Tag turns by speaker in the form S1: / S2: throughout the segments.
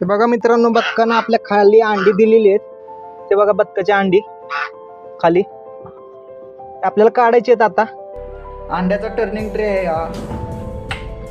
S1: ते बघा मित्रांनो बदकानं आपल्या खाली अंडी दिलेली आहेत. ते बघा बदकाची अंडी खाली. आपल्याला काढायची आहेत आता.
S2: अंड्याचा टर्निंग ट्रे आहे हा.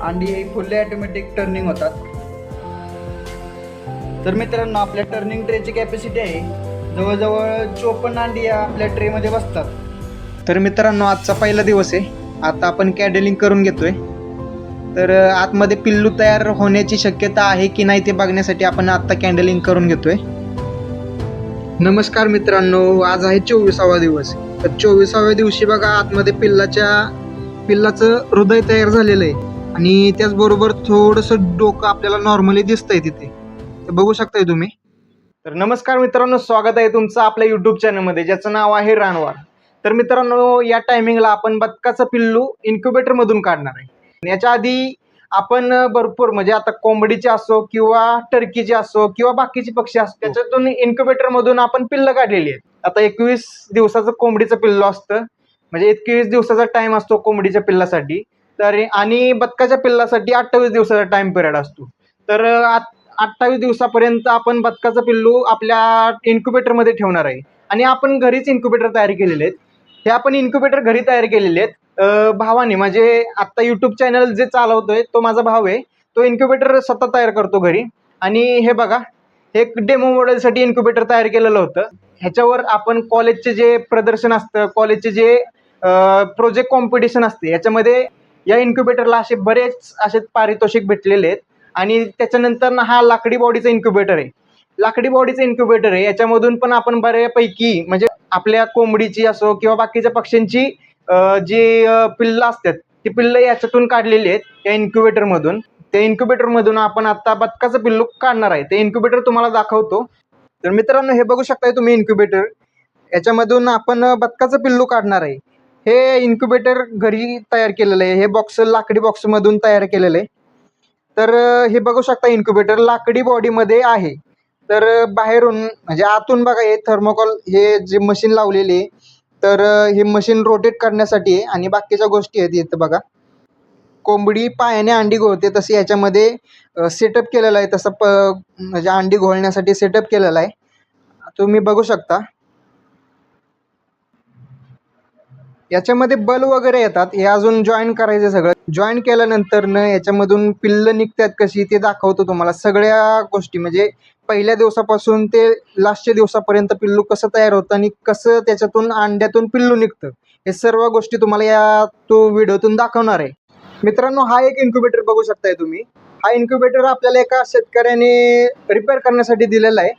S2: अंडी ही फुल्ली ऑटोमॅटिक टर्निंग होतात. तर मित्रांनो आपल्या टर्निंग ट्रेची कॅपॅसिटी आहे. जवळजवळ चोपन्न अंडी या आपल्या ट्रेमध्ये बसतात.
S1: तर मित्रांनो आजचा पहिला दिवस आहे. आता आपण कॅडेलिंग करून घेतोय. तर आतमध्ये पिल्लू तयार होण्याची शक्यता आहे की नाही ते बघण्यासाठी आपण आत्ता कॅन्डलिंग करून घेतोय. नमस्कार मित्रांनो आज आहे चोवीसावा दिवस. तर चोवीसाव्या दिवशी बघा आतमध्ये पिल्लाच्या पिल्लाचं हृदय तयार झालेलं आहे. आणि त्याचबरोबर थोडंसं डोकं आपल्याला नॉर्मली दिसतंय तिथे. तर बघू शकताय तुम्ही. तर नमस्कार मित्रांनो स्वागत आहे तुमचं आपल्या युट्यूब चॅनलमध्ये ज्याचं नाव आहे रानवार. तर मित्रांनो या टायमिंगला आपण बदकाचं पिल्लू इन्क्युबेटरमधून काढणार आहे. याच्या आधी आपण भरपूर म्हणजे आता कोंबडीचे असो किंवा टर्कीचे असो किंवा बाकीचे पक्षी असो त्याच्यातून इन्क्युबेटर मधून आपण पिल्ल काढलेली आहेत. आता एकवीस दिवसाचं कोंबडीचं पिल्लं असतं. म्हणजे एकवीस दिवसाचा टाइम असतो कोंबडीच्या पिल्लासाठी. तर आणि बदकाच्या पिल्लासाठी अठ्ठावीस दिवसाचा टाइम पिरियड असतो. तर अठ्ठावीस दिवसापर्यंत आपण बदकाचं पिल्लू आपल्या इन्क्युबेटरमध्ये ठेवणार आहे. आणि आपण घरीच इन्क्युबेटर तयार केलेले आहेत. हे आपण इन्क्युबेटर घरी तयार केलेले आहेत. भावाने म्हणजे आत्ता यूट्यूब चॅनल जे चालवतोय तो माझा भाव आहे. तो इन्क्युबेटर स्वतः तयार करतो घरी. आणि हे बघा हे एक डेमो मॉडेलसाठी इन्क्युबेटर तयार केलेलं होतं. ह्याच्यावर आपण कॉलेजचे जे प्रदर्शन असतं कॉलेजचे जे प्रोजेक्ट कॉम्पिटिशन असते याच्यामध्ये या इन्क्युबेटरला असे बरेच असे पारितोषिक भेटलेले आहेत. आणि त्याच्यानंतर ना हा लाकडी बॉडीचा इन्क्युबेटर आहे. लाकडी बॉडीचं इन्क्युबेटर आहे. याच्यामधून पण आपण बऱ्यापैकी म्हणजे आपल्या कोंबडीची असो किंवा बाकीच्या पक्ष्यांची जी पिल्लं असतात ती पिल्लं याच्यातून काढलेली आहेत या इन्क्युबेटरमधून त्या इन्क्युबेटरमधून आपण आता बदकाचं पिल्लू काढणार आहे. ते इन्क्युबेटर तुम्हाला दाखवतो. तर मित्रांनो हे बघू शकताय तुम्ही इन्क्युबेटर याच्यामधून आपण बदकाचं पिल्लू काढणार आहे. हे इन्क्युबेटर घरी तयार केलेलं आहे. हे बॉक्स लाकडी बॉक्समधून तयार केलेलं आहे. तर हे बघू शकता इन्क्युबेटर लाकडी बॉडीमध्ये आहे. तर बाहेरून म्हणजे आतून बघा हे थर्मोकॉल हे जे मशीन लावलेले आहे तर हे मशीन रोटेट करण्यासाठी आहे आणि बाकीच्या गोष्टी आहेत इथं बघा. कोंबडी पायाने अंडी घोळते तसे याच्यामध्ये सेटअप केलेलं आहे तसं प म्हणजे अंडी घोळण्यासाठी सेटअप केलेला आहे. तुम्ही बघू शकता. याच्यामध्ये बल वगैरे येतात. हे अजून जॉईन करायचं सगळं. जॉईन केल्यानंतर न याच्यामधून पिल्लं निघतात कशी ते दाखवतो तुम्हाला. सगळ्या गोष्टी म्हणजे पहिल्या दिवसापासून ते लास्टच्या दिवसापर्यंत पिल्लू कसं तयार होतं आणि कसं त्याच्यातून अंड्यातून पिल्लू निघतं हे सर्व गोष्टी तुम्हाला या तो व्हिडिओतून दाखवणार आहे. मित्रांनो हा एक इन्क्युबेटर बघू शकताय तुम्ही. हा इन्क्युबेटर आपल्याला एका शेतकऱ्याने रिपेअर करण्यासाठी दिलेला आहे.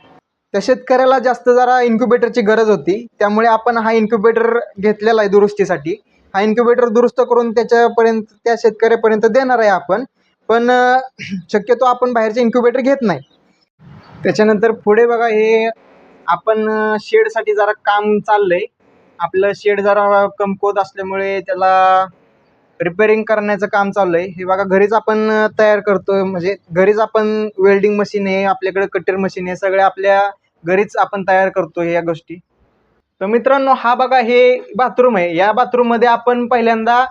S1: त्या शेतकऱ्याला जास्त जरा इन्क्युबेटरची गरज होती. त्यामुळे आपण हा इन्क्युबेटर घेतलेला आहे दुरुस्तीसाठी. हा इन्क्युबेटर दुरुस्त करून त्याच्यापर्यंत त्या शेतकऱ्यापर्यंत देणार आहे आपण. पण शक्यतो आपण बाहेरचे इन्क्युबेटर घेत नाही. त्याच्यानंतर पुढे बघा हे आपण शेडसाठी जरा काम चाललं आहे आपलं शेड जरा कमकुवत असल्यामुळे त्याला रिपेअरिंग करण्याचं काम चालू आहे हे बघा घरीच आपण तयार करतो म्हणजे घरीच आपण वेल्डिंग मशीन आहे आपल्याकडे कटर मशीन आहे सगळ्या आपल्या घरीच आपण तयार करतो या गोष्टी. तर मित्रांनो हा बघा हे बाथरूम आहे. या बाथरूममध्ये आपण पहिल्यांदा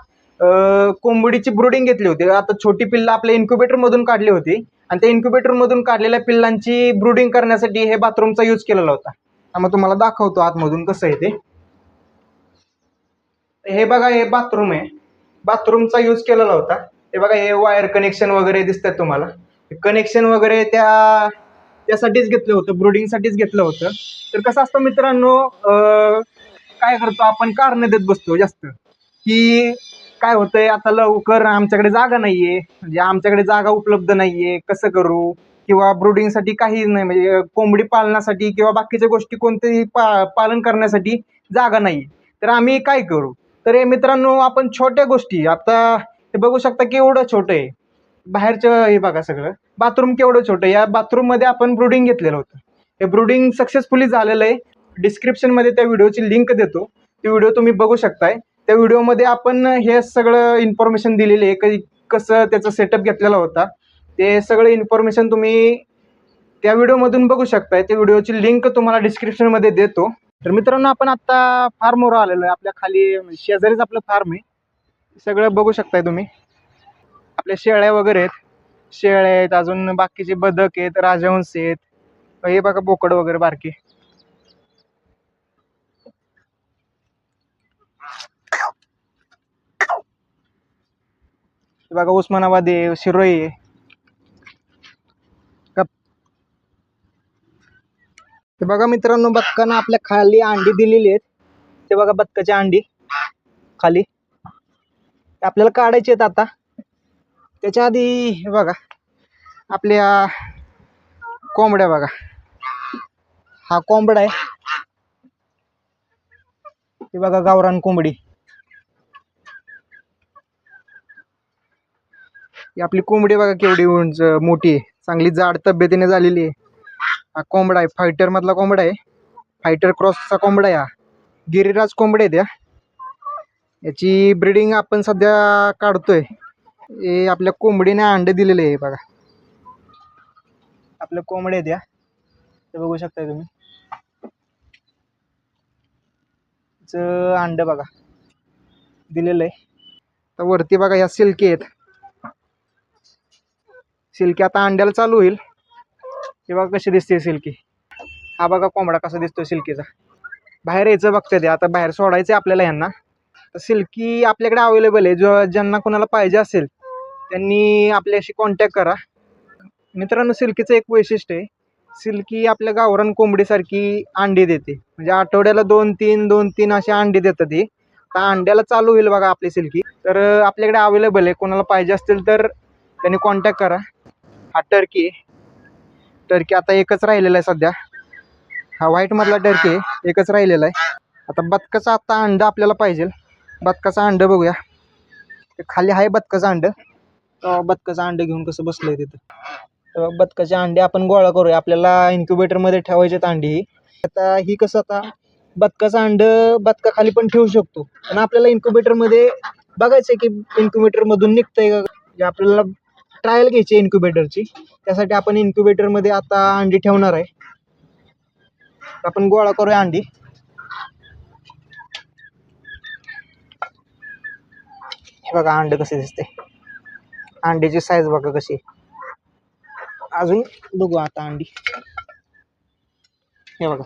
S1: कोंबडीची ब्रुडिंग घेतली होती. आता छोटी पिल्लं आपल्या इन्क्युबेटरमधून काढली होती. आणि त्या इन्क्युबेटरमधून काढलेल्या पिल्लांची ब्रुडिंग करण्यासाठी हे बाथरूमचा यूज केलेला होता. मग तुम्हाला दाखवतो आतमधून कसं आहे ते. हे बघा हे बाथरूम आहे. बाथरूमचा यूज केलेला होता. हे बघा हे वायर कनेक्शन वगैरे दिसतात तुम्हाला. कनेक्शन वगैरे त्या त्यासाठीच घेतलं होतं ब्रुडिंगसाठीच घेतलं होतं. तर कसं असतं मित्रांनो काय करतो आपण कारण देत बसतो जास्त. की काय होतंय आता लवकर आमच्याकडे जागा नाहीये म्हणजे आमच्याकडे जागा उपलब्ध नाहीये कसं करू? किंवा ब्रुडिंगसाठी काही नाही म्हणजे कोंबडी पालनासाठी किंवा बाकीच्या गोष्टी कोणतेही पा पालन करण्यासाठी जागा नाही तर आम्ही काय करू? तर हे मित्रांनो आपण छोट्या गोष्टी आता हे बघू शकता की एवढं छोटं आहे. बाहेरचं हे बघा सगळं. बाथरूम केवढं छोटं या बाथरूममध्ये आपण ब्रुडिंग घेतलेलं होतं. हे ब्रुडिंग सक्सेसफुली झालेलं आहे. डिस्क्रिप्शनमध्ये त्या व्हिडिओची लिंक देतो. ती व्हिडिओ तुम्ही बघू शकताय. त्या व्हिडिओमध्ये आपण हे सगळं इन्फॉर्मेशन दिलेली आहे. काही कसं त्याचा सेटअप घेतलेला होता. ते सगळं इन्फॉर्मेशन तुम्ही त्या व्हिडिओमधून बघू शकताय. त्या व्हिडिओची लिंक तुम्हाला डिस्क्रिप्शनमध्ये देतो. तर मित्रांनो आपण आत्ता फार्मवर आलेलो आहे. आपल्या खाली शेजारीच आपलं फार्म आहे. सगळं बघू शकताय तुम्ही. आपल्या शेळ्या वगैरे आहेत. शेळ्या आहेत अजून बाकीचे बदक आहेत राजहंस आहेत. हे बघा बोकड वगैरे बारकी. बघा उस्मानाबाद आहे शिरोई आहे. ते बघा मित्रांनो बदकानं आपल्या खाली अंडी दिलेली आहेत. ते बघा बदकाची अंडी. खाली. आपल्याला काढायची आहेत आता. त्याच्या आधी हे बघा आपल्या कोंबड्या बघा. हा कोंबडा आहे. हे बघा गावरान कोंबडी. ही आपली कोंबडी बघा केवढी उंच मोठी आहे. चांगली जाड तब्येतीने झालेली आहे. हा कोंबडा आहे फायटर मधला कोंबडा आहे. फायटर क्रॉसचा कोंबडा आहे हा. गिरिराज कोंबडे आहेत या. याची ब्रिडिंग आपण सध्या काढतोय. हे आपल्या कोंबडीने अंडे दिलेले आहे बघा. आपल्या कोंबड्या आहेत या. ते बघू शकताय तुम्ही. अंड बघा. दिलेलं आहे. तर वरती बघा ह्या सिल्की आहेत. सिल्की आता अंड्याला चालू होईल. हे बघा कशी दिसते सिल्की. हा बघा कोंबडा कसा दिसतोय सिल्कीचा. बाहेर यायचं बघते ते. आता बाहेर सोडायचं आपल्याला यांना तर सिल्की आपल्याकडे अवेलेबल आहे. जो ज्यांना कोणाला पाहिजे असेल त्यांनी आपल्याशी कॉन्टॅक्ट करा. मित्रांनो सिल्कीचं एक वैशिष्ट्य आहे. सिल्की आपल्या गावरान कोंबडीसारखी अंडी देते. म्हणजे आठवड्याला दोन तीन दोन तीन अशी अंडी देतात ती तर अंड्याला चालू होईल बघा आपली सिल्की. तर आपल्याकडे अवेलेबल आहे. कोणाला पाहिजे असतील तर त्यांनी कॉन्टॅक्ट करा. हा टर्की आहे. टर्की आता एकच राहिलेला आहे सध्या. हा व्हाईटमधला टर्की आहे. एकच राहिलेला आहे. आता बदकाचा आता अंडं आपल्याला पाहिजे. बदकाचं अंडं बघूया. खाली आहे बदकाचं अंडं. तेव्हा बदकाचं अंडं घेऊन कसं बसलंय तिथं. तेव्हा बदकाचे अंडे आपण गोळा करूया. आपल्याला इन्क्युबेटरमध्ये ठेवायचे अंडी ही. आता ही कसं आता बदकाचं अंडं बदका खाली पण ठेवू शकतो. पण आपल्याला इन्क्युबेटरमध्ये बघायचं आहे की इन्क्युबेटरमधून निघतंय का? म्हणजे आपल्याला ट्रायल घ्यायची आहे इन्क्युबेटरची त्यासाठी आपण इन्क्युबेटरमध्ये आता अंडी ठेवणार आहे. आपण गोळा करूया अंडी. हे बघा अंड कसे दिसते अंड्याची साईज बघा कशी. अजून बघू आता अंडी. हे बघा.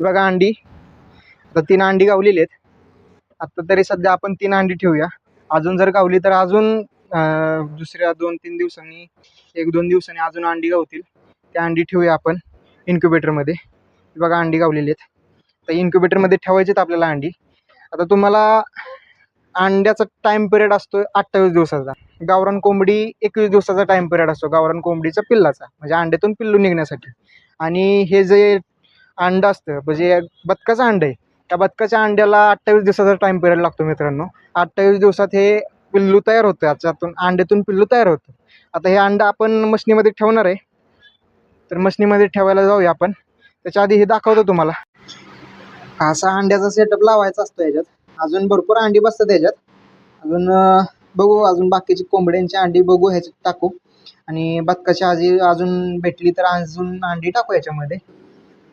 S1: बघा अंडी. आता तीन अंडी गावलेली आहेत. आता तरी सध्या आपण तीन अंडी ठेवूया. अजून जर गावली तर अजून दुसऱ्या दोन तीन दिवसांनी एक दोन दिवसांनी अजून अंडी गावतील. त्या अंडी ठेवूया आपण इन्क्युबेटरमध्ये बघा अंडी गावलेली आहेत. तर इन्क्युबेटरमध्ये ठेवायचीत आपल्याला अंडी. आता तुम्हाला अंड्याचा टाईम पिरियड असतो अठ्ठावीस दिवसाचा. गावरान कोंबडी एकवीस दिवसाचा टाईम पिरियड असतो गावरान कोंबडीचा पिल्लाचा. म्हणजे अंड्यातून पिल्लू निघण्यासाठी. आणि हे जे अंडं असतं म्हणजे बदकाचं अंडं आहे त्या बदकाच्या अंड्याला अठ्ठावीस दिवसाचा टाईम पिरियड लागतो मित्रांनो. अठ्ठावीस दिवसात हे पिल्लू तयार होतं याच्यातून अंड्यातून पिल्लू तयार होतं. आता हे अंडं आपण मशनीमध्ये ठेवणार आहे. तर मशनीमध्ये ठेवायला जाऊया आपण. त्याच्या आधी हे दाखवतो तुम्हाला. असा अंड्याचा सेटअप लावायचा असतो याच्यात. अजून भरपूर अंडी बसतात याच्यात अजून बघू अजून बाकीची कोंबड्यांची अंडी बघू ह्याच्यात टाकू. आणि बदकाची आजी अजून भेटली तर अजून अंडी टाकू याच्यामध्ये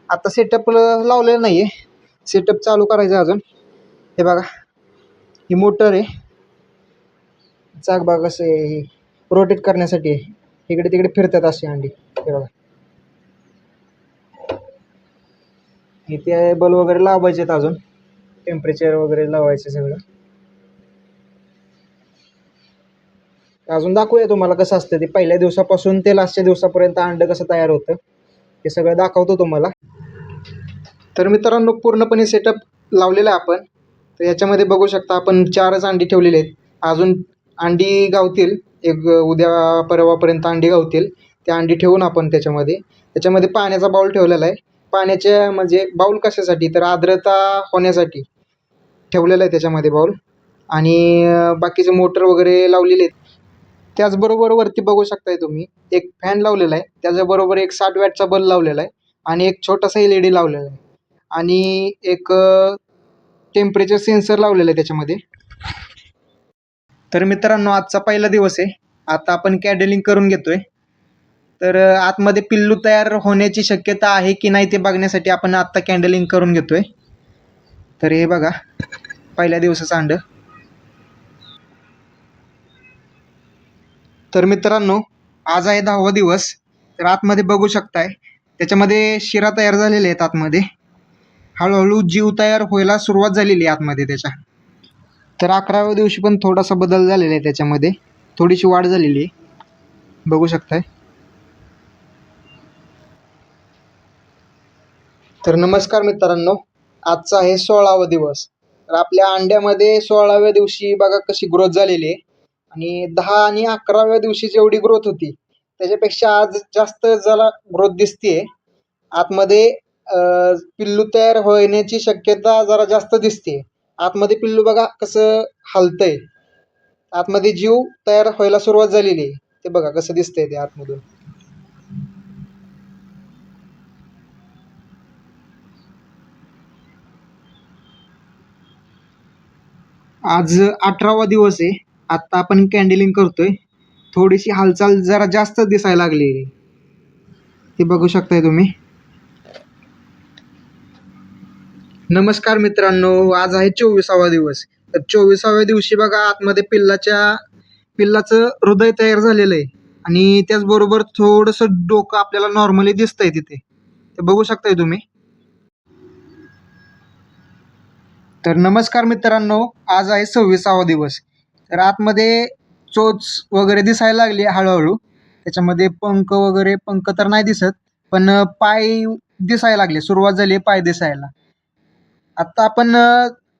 S1: आता सेटअप लावलेलं नाही आहे सेटअप चालू करायचं अजून. हे बघा. ही मोटर आहे. चाक बघा कसं आहे रोटेट करण्यासाठी आहे. इकडे तिकडे फिरतात अशी अंडी. हे बघा. इथे बल वगैरे लावायचे आहेत अजून. टेम्परेचर वगैरे लावायचं सगळं. अजून दाखवूया तुम्हाला कसं असतं ते. पहिल्या दिवसापासून ते लास्टच्या दिवसापर्यंत अंड कसं तयार होतं हे सगळं दाखवतो तुम्हाला. तर मित्रांनो पूर्णपणे सेटअप लावलेला आहे आपण. तर याच्यामध्ये बघू शकता आपण चारच अंडी ठेवलेले आहेत. अजून अंडी गावतील एक उद्या परवापर्यंत अंडी गावतील. त्या अंडी ठेवून आपण त्याच्यामध्ये. त्याच्यामध्ये पाण्याचा बाऊल ठेवलेला आहे. पाण्याच्या म्हणजे बाऊल कशासाठी? तर आर्द्रता होण्यासाठी. ठेवलेलं आहे त्याच्यामध्ये बॉल आणि बाकीचे मोटर वगैरे लावलेले आहेत. त्याचबरोबर वरती बघू शकताय तुम्ही एक फॅन लावलेला आहे. त्याच्याबरोबर एक साठ वॅटचा बल्ब लावलेला आहे आणि एक छोटासा एल ई डी लावलेला आहे. आणि एक टेम्परेचर सेन्सर लावलेला आहे त्याच्यामध्ये. तर मित्रांनो आजचा पहिला दिवस आहे. आता आपण कॅडलिंग करून घेतोय. तर आतमध्ये पिल्लू तयार होण्याची शक्यता आहे की नाही ते बघण्यासाठी आपण आत्ता कॅन्डलिंग करून घेतोय. तर हे बघा पहिल्या दिवसाचं अंड. तर मित्रांनो आज आहे दहावा दिवस तर आतमध्ये बघू शकताय त्याच्यामध्ये शिरा तयार झालेले आहेत आतमध्ये. हळूहळू जीव तयार व्हायला सुरुवात झालेली आहे आतमध्ये त्याच्या. तर अकराव्या दिवशी पण थोडासा बदल झालेला आहे त्याच्यामध्ये थोडीशी वाढ झालेली आहे. बघू शकताय. तर नमस्कार मित्रांनो आजचा आहे सोळावा दिवस. तर आपल्या अंड्यामध्ये सोळाव्या दिवशी बघा कशी ग्रोथ झालेली आहे. आणि दहा आणि अकराव्या दिवशी जेवढी ग्रोथ होती त्याच्यापेक्षा आज जास्त जरा ग्रोथ दिसते आतमध्ये पिल्लू तयार होण्याची शक्यता जरा जास्त दिसते आतमध्ये पिल्लू बघा कसं हलतंय. आतमध्ये जीव तयार व्हायला सुरुवात झालेली आहे. ते बघा कसं दिसतंय ते आतमधून. आज अठरावा दिवस आहे. आत्ता आपण कॅन्डलिंग आहे थोडीशी हालचाल जरा जास्त दिसायला लागली हे बघू शकताय तुम्ही. नमस्कार मित्रांनो आज आहे चोवीसावा दिवस. तर चोवीसाव्या दिवशी बघा आतमध्ये पिल्लाच्या पिल्लाचं हृदय तयार झालेलं आहे. आणि त्याचबरोबर थोडंसं डोकं आपल्याला नॉर्मली दिसतंय तिथे. ते बघू शकताय तुम्ही. तर नमस्कार मित्रांनो आज आहे सव्वीसावा दिवस. तर आतमध्ये चोच वगैरे दिसायला लागली आहे हळूहळू. त्याच्यामध्ये पंख वगैरे पंख तर नाही दिसत पण पाय दिसायला लागले. सुरुवात झाली आहे पाय दिसायला. आत्ता आपण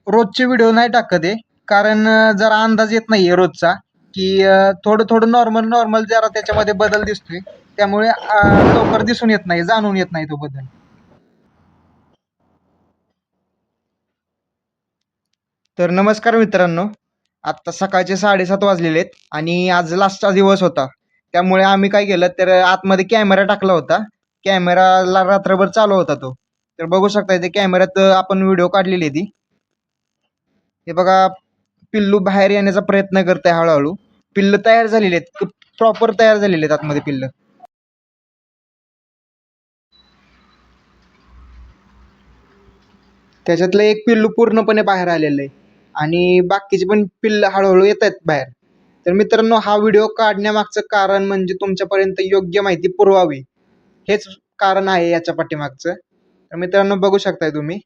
S1: रोजचे व्हिडिओ नाही टाकत आहे कारण जरा अंदाज येत नाही आहे रोजचा की थोडं थोडं नॉर्मल नॉर्मल जरा त्याच्यामध्ये बदल दिसतोय. त्यामुळे लवकर दिसून येत नाही जाणून येत नाही तो बदल. तर नमस्कार मित्रांनो. आत्ता सकाळचे साडेसात वाजलेले आहेत आणि आज लास्टचा दिवस होता. त्यामुळे आम्ही काय केलं तर आतमध्ये कॅमेरा टाकला होता. कॅमेराला रात्रभर चालू होता तो. तर बघू शकता ते कॅमेऱ्यात आपण व्हिडिओ काढलेली आहे ती. हे बघा पिल्लू बाहेर येण्याचा प्रयत्न करत आहे हळूहळू. पिल्लं तयार झालेली आहेत. प्रॉपर तयार झालेले आहेत आतमध्ये पिल्लं. त्याच्यातलं एक पिल्लू पूर्णपणे बाहेर आलेलं आहे. आणि बाकीचे पण पिल्ल हळूहळू येत आहेत बाहेर. तर मित्रांनो हा व्हिडिओ काढण्यामागचं कारण म्हणजे तुमच्यापर्यंत योग्य माहिती पुरवावी. हेच कारण आहे याच्या पाठीमागचं. तर मित्रांनो बघू शकताय तुम्ही.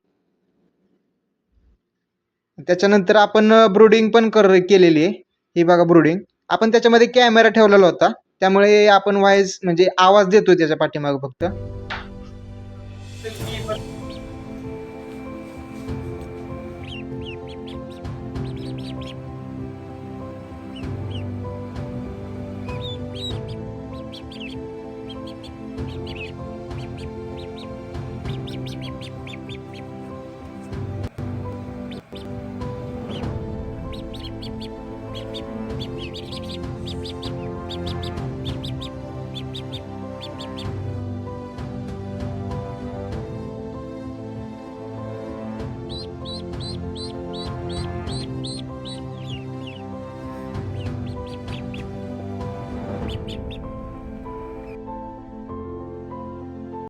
S1: त्याच्यानंतर आपण ब्रुडिंग पण कर केलेली आहे. ही बघा ब्रुडिंग. आपण त्याच्यामध्ये कॅमेरा ठेवलेला होता. त्यामुळे आपण वाईज म्हणजे आवाज देतोय त्याच्या पाठीमागं फक्त. thank you